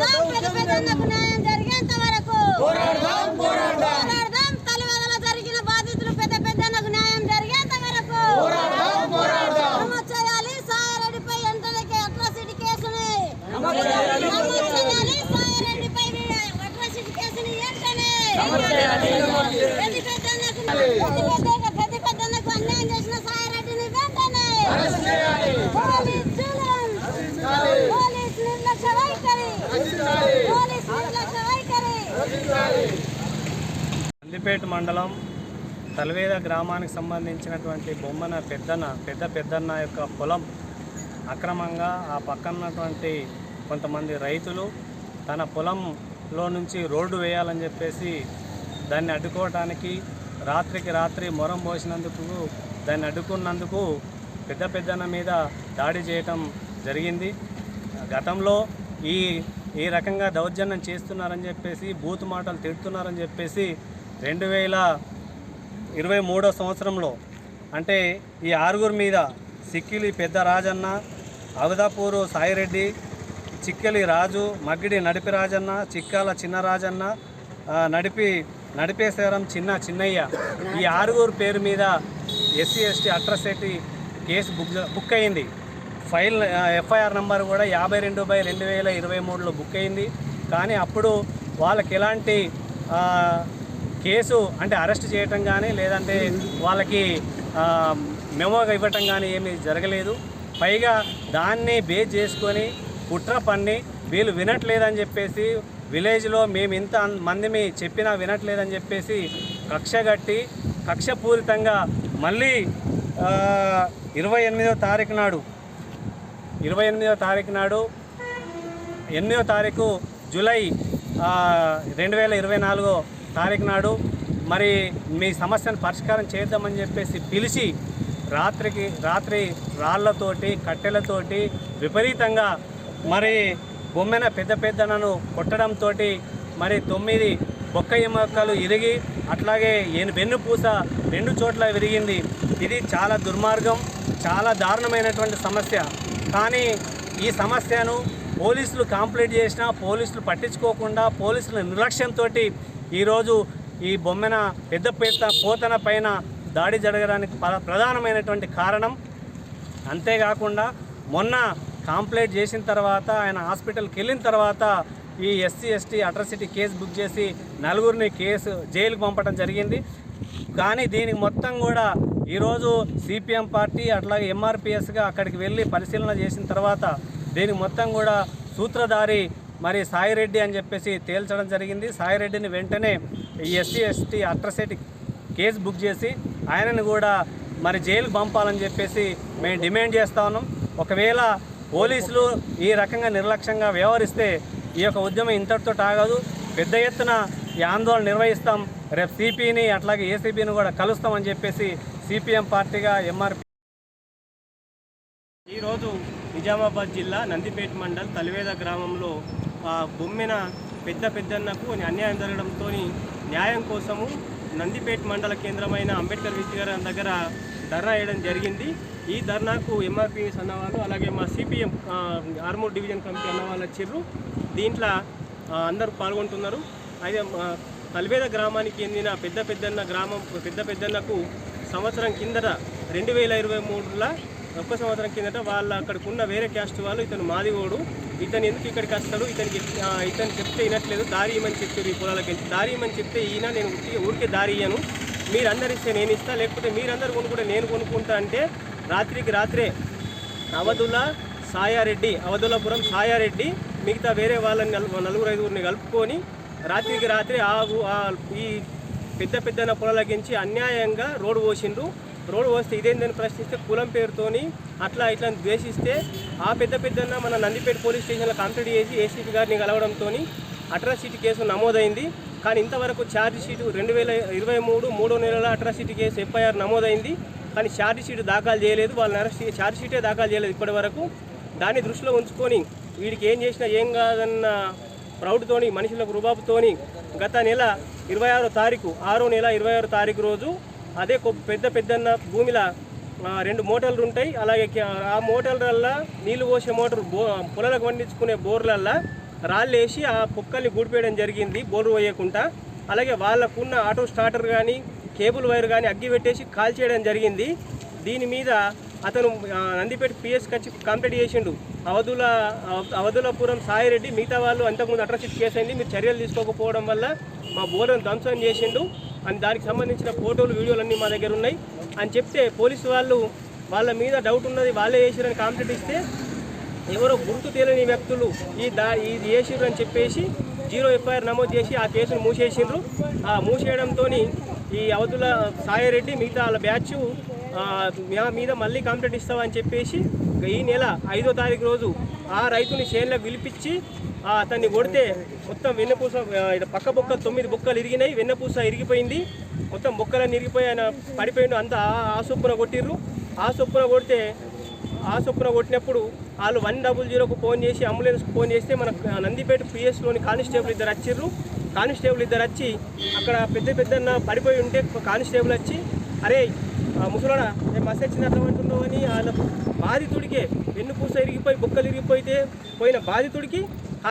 పోరాడదాం పెద్ద పెద్దన్నకు న్యాయం జరిగేంత వరకు పోరాడదాం పోరాడదాం పోరాడదాం తలవదల జరిగిన బాధితులు పెద్ద పెద్దన్నకు న్యాయం జరిగేంత వరకు పోరాడదాం పోరాడదాం నమోదు చేయాలి సాయారెడ్డిపై వెంటనే అట్రాసిటీ కేసుని నమోదు చేయాలి. నమోదు చేయాలి సాయారెడ్డిపై అట్రాసిటీ కేసుని వెంటనే నమోదు చేయాలి. పెద్ద పెద్దన్నకు పెద్ద పెద్ద పెద్ద పెద్దన్నకు అన్యాయం చేసిన సాయారెడ్డిని వెంటనే అరెస్ట్ చేయాలి. పోలీస్ జూలం రక్షించాలి. పోలీస్ నిర్లక్ష్య వైఖరి రక్షించాలి. పోలీస్ నిర్లక్ష్య వైఖరి రక్షించాలి. కొత్తపేట మండలం తలవేద గ్రామానికి సంబంధించినటువంటి బొమ్మన పెద్దన పెద్ద పెద్దన్న యొక్క పొలం అక్రమంగా ఆ పక్కన్నటువంటి కొంతమంది రైతులు తన పొలంలో నుంచి రోడ్డు వేయాలని చెప్పేసి దాన్ని అడ్డుకోవటానికి రాత్రికి రాత్రి మొరం పోసినందుకు దాన్ని అడ్డుకున్నందుకు పెద్ద పెద్దన మీద దాడి చేయటం జరిగింది. గతంలో ఈ ఈ రకంగా దౌర్జన్యం చేస్తున్నారని చెప్పేసి బూతు మాటలు తిడుతున్నారని చెప్పేసి రెండు వేల ఇరవై మూడో సంవత్సరంలో అంటే ఈ ఆరుగురు మీద సిక్కిలి పెద్ద రాజన్న అవదాపూరు సాయిరెడ్డి చిక్కెలి రాజు మగ్గిడి నడిపి రాజన్న చిక్కాల చిన్న రాజన్న నడిపి నడిపేశ్వరం చిన్న చిన్నయ్య. ఈ ఆరుగురు పేరు మీద SC ST atrocity case book book అయింది. ఫైల్ ఎఫ్ఐఆర్ నెంబర్ కూడా యాభై రెండు బై రెండు వేల ఇరవై మూడులో బుక్ అయింది. కానీ అప్పుడు వాళ్ళకి ఎలాంటి కేసు అంటే అరెస్ట్ చేయటం కానీ లేదంటే వాళ్ళకి మెమో ఇవ్వటం కానీ ఏమీ జరగలేదు. పైగా దాన్ని బేస్ చేసుకొని కుట్ర పన్ని వీళ్ళు వినట్లేదని చెప్పేసి విలేజ్లో మేము ఇంత మందిమి చెప్పినా వినట్లేదని చెప్పేసి కక్ష కట్టి కక్షపూరితంగా మళ్ళీ ఇరవై ఎనిమిదో తారీఖు నాడు ఇరవై ఎనిమిదో తారీఖు నాడు ఎనిమిదో తారీఖు జూలై రెండు వేల ఇరవై నాలుగో తారీఖు నాడు మరి మీ సమస్యను పరిష్కారం చేద్దామని చెప్పేసి పిలిచి రాత్రికి రాత్రి రాళ్ళతోటి కట్టెలతోటి విపరీతంగా మరి బొమ్మెన పెద్ద పెద్దనను కొట్టడంతో మరి తొమ్మిది బొక్క ఎముకలు ఇరిగి అట్లాగే ఏను వెన్నుపూస రెండు చోట్ల విరిగింది. ఇది చాలా దుర్మార్గం చాలా దారుణమైనటువంటి సమస్య. కానీ ఈ సమస్యను పోలీసులు కంప్లీట్ చేసినా పోలీసులు పట్టించుకోకుండా పోలీసుల నిర్లక్ష్యంతో ఈరోజు ఈ బొమ్మెన పెద్ద పెద్ద పోతన పైన దాడి జరగడానికి ప్ర- ప్రధానమైనటువంటి కారణం. అంతేకాకుండా మొన్న కాంప్లైంట్ చేసిన తర్వాత ఆయన హాస్పిటల్కి వెళ్ళిన తర్వాత ఈ SC ST atrocity case book చేసి నలుగురిని కేసు జైలుకు పంపడం జరిగింది. కానీ దీనికి మొత్తం కూడా ఈరోజు సిపిఎం పార్టీ అట్లాగే ఎంఆర్పిఎస్గా అక్కడికి వెళ్ళి పరిశీలన చేసిన తర్వాత దీనికి మొత్తం కూడా సూత్రధారి మరి సాయిరెడ్డి అని చెప్పేసి తేల్చడం జరిగింది. సాయిరెడ్డిని వెంటనే ఈ SC ST atrocity case book చేసి ఆయనను కూడా మరి జైలుకు పంపాలని చెప్పేసి మేము డిమాండ్ చేస్తా ఉన్నాం. ఒకవేళ పోలీసులు ఈ రకంగా నిర్లక్ష్యంగా వ్యవహరిస్తే ఈ యొక్క ఉద్యమం ఇంతటితో ఆగదు పెద్ద ఎత్తున ఈ ఆందోళన నిర్వహిస్తాం. రేపు సిపిని అట్లాగే ఏసీబీని కూడా కలుస్తామని చెప్పేసి సిపిఎం పార్టీగా ఎంఆర్పి ఈరోజు నిజామాబాద్ జిల్లా నందిపేట మండల్ తలివేద గ్రామంలో బొమ్మెన పెద్ద పెద్దన్నకు అన్యాయం జరగడంతో న్యాయం కోసము నందిపేట మండల కేంద్రమైన అంబేద్కర్ విద్యాగారం దగ్గర ధర్నా వేయడం జరిగింది. ఈ ధర్నాకు ఎంఆర్పి అన్నవాళ్ళు అలాగే మా సిపిఎం ఆర్మూర్ డివిజన్ కమిటీ అన్నవాళ్ళు వచ్చిర్రు దీంట్లో అందరూ పాల్గొంటున్నారు. అయితే మా గ్రామానికి చెందిన పెద్ద పెద్దన్న గ్రామం పెద్ద పెద్దన్నకు సంవత్సరం కిందట రెండు వేల ఇరవై మూడులో ఒక్క సంవత్సరం కిందట వాళ్ళ అక్కడికి ఉన్న వేరే క్యాస్ట్ వాళ్ళు ఇతను మాదిగోడు ఇతను ఎందుకు ఇక్కడికి వస్తాడు ఇతనికి ఇతను చెప్తే వినట్లేదు దారి ఇవ్వమని చెప్పారు ఈ పొలాలకి వెళ్ళి దారి ఇవ్వమని చెప్తే ఈయన నేను ఊరికే దారి ఇయ్యను. మీరందరు ఇస్తే నేను ఇస్తా లేకపోతే మీరందరు కొనుక్కుంటే నేను కొనుక్కుంటా అంటే రాత్రికి రాత్రే అవధుల సాయారెడ్డి అవధులపురం సాయారెడ్డి మిగతా వేరే వాళ్ళని నలుగురు ఐదుగురిని కలుపుకొని రాత్రికి రాత్రి ఆ ఈ పెద్ద పెద్ద పొలాలకించి అన్యాయంగా రోడ్డు పోసిండ్రు. రోడ్డు వస్తే ఇదేందని ప్రశ్నిస్తే కులం పేరుతోని అట్లా ఇట్లా ద్వేషిస్తే ఆ పెద్ద పెద్దన్న మన నందిపేట పోలీస్ స్టేషన్లో కంప్లీట్ చేసి ఏసీపీ గారిని కలవడంతో అట్రాసిటీ కేసు నమోదైంది. కానీ ఇంతవరకు ఛార్జ్ షీటు రెండు వేల ఇరవై మూడు మూడో నెలల అట్రాసిటీ కేసు ఎఫ్ఐఆర్ నమోదైంది. కానీ ఛార్జ్ షీట్ దాఖలు చేయలేదు. వాళ్ళని అరెస్ట్ చే- ఛార్జ్ షీటే దాఖలు చేయలేదు ఇప్పటి వరకు. దాన్ని దృష్టిలో ఉంచుకొని వీడికి ఏం చేసినా ఏం కాదన్న ప్రౌడ్తోని మనుషులకు రుబాబుతోని గత నెల ఇరవై ఆరో తారీఖు ఆరో నెల ఇరవై ఆరో తారీఖు రోజు అదే కొ- పెద్ద పెద్దన్న భూమిలో రెండు మోటార్లు ఉంటాయి. అలాగే ఆ మోటార్లల్లో నీళ్ళు పోసే మోటార్ బో పొలాలకు పండించుకునే బోర్లల్లో రాళ్ళు వేసి ఆ కుక్కల్ని గూడిపేయడం జరిగింది బోరు పోయకుండా. అలాగే వాళ్ళకున్న ఆటో స్టార్టర్ కానీ కేబుల్ వైర్ కానీ అగ్గి పెట్టేసి కాల్ చేయడం జరిగింది. దీని మీద అతను నందిపేట పిఎస్కి కచ్చి కంప్లీట్ చేసిండు. అవధుల అవధులపురం సాయిరెడ్డి మిగతా వాళ్ళు అంతకుముందు అట్రాసిటీ కేసు అయింది మీరు చర్యలు తీసుకోకపోవడం వల్ల మా బోర్లను ధ్వంసం చేసిండు. అని దానికి సంబంధించిన ఫోటోలు వీడియోలు అన్నీ మా దగ్గర ఉన్నాయి. అని చెప్తే పోలీసు వాళ్ళు వాళ్ళ మీద డౌట్ ఉన్నది వాళ్ళే చేసిరని కంప్లైంట్ ఇస్తే ఎవరో గుర్తు తెలియని వ్యక్తులు ఈ దా ఇది చేసిర్రు అని చెప్పేసి జీరో ఎఫ్ఐఆర్ నమోదు చేసి ఆ కేసును మూసేసిండ్రు. ఆ మూసేయడంతో ఈ అవతుల సాయిరెడ్డి మిగతా వాళ్ళ బ్యాచ్ ఆ, మీద మళ్ళీ కంప్లైంట్ ఇస్తామని చెప్పేసి ఈ నెల ఐదో తారీఖు రోజు ఆ రైతుని చేన్లకు పిలిపించి అతన్ని కొడితే మొత్తం వెన్నపూస పక్క బొక్క తొమ్మిది బొక్కలు ఇరిగినాయి. వెన్నపూస ఇరిగిపోయింది. మొత్తం బొక్కలన్నీ ఇరిగిపోయి ఆయన పడిపోయిండు. అంతా ఆ- ఆ కొట్టిర్రు. ఆ సొప్పున కొడితే ఆ చొప్పున కొట్టినప్పుడు వాళ్ళు వన్ డబుల్ జీరోకు ఫోన్ చేసి అంబులెన్స్కి ఫోన్ చేస్తే మన నందిపేట పిఎస్లోని కానిస్టేబుల్ ఇద్దరు వచ్చిర్రు. కానిస్టేబుల్ ఇద్దరు వచ్చి అక్కడ పెద్ద పెద్ద పడిపోయి ఉంటే కానిస్టేబుల్ వచ్చి అరే ముసలాడ ముసలోడా నేను మస్తు అని వాళ్ళ బాధితుడికే వెన్నుపూస ఇరిగిపోయి బొక్కలు ఇరిగిపోయితే పోయిన బాధితుడికి